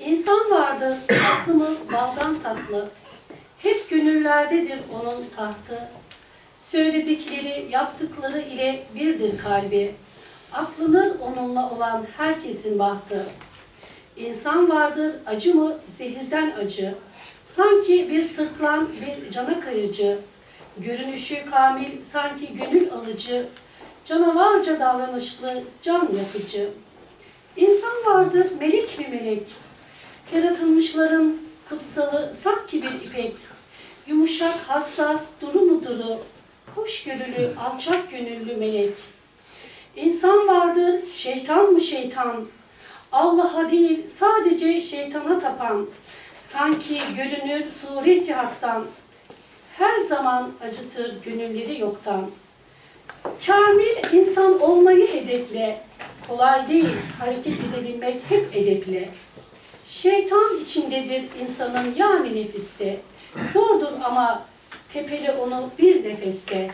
İnsan vardır, tatlı mı, baldan tatlı. Hep gönüllerdedir onun tahtı. Söyledikleri, yaptıkları ile birdir kalbi. Aklanır onunla olan herkesin bahtı. İnsan vardır, acı mı, zehirden acı. Sanki bir sırtlan, bir cana kayıcı. Görünüşü kamil, sanki gönül alıcı. Canavarca davranışlı, can yakıcı. İnsan vardır, melek mi melek? Yaratılmışların kutsalı sanki bir ipek. Yumuşak, hassas, duru mu duru, hoşgörülü, alçak gönüllü melek. İnsan vardır, şeytan mı şeytan? Allah'a değil, sadece şeytana tapan. Sanki görünür sureti haktan. Her zaman acıtır gönülleri yoktan. Kamil insan olmayı hedefle. Kolay değil hareket edebilmek hep edeple. Şeytan içindedir insanın yani nefiste. Zordur ama tepeli onu bir nefeste.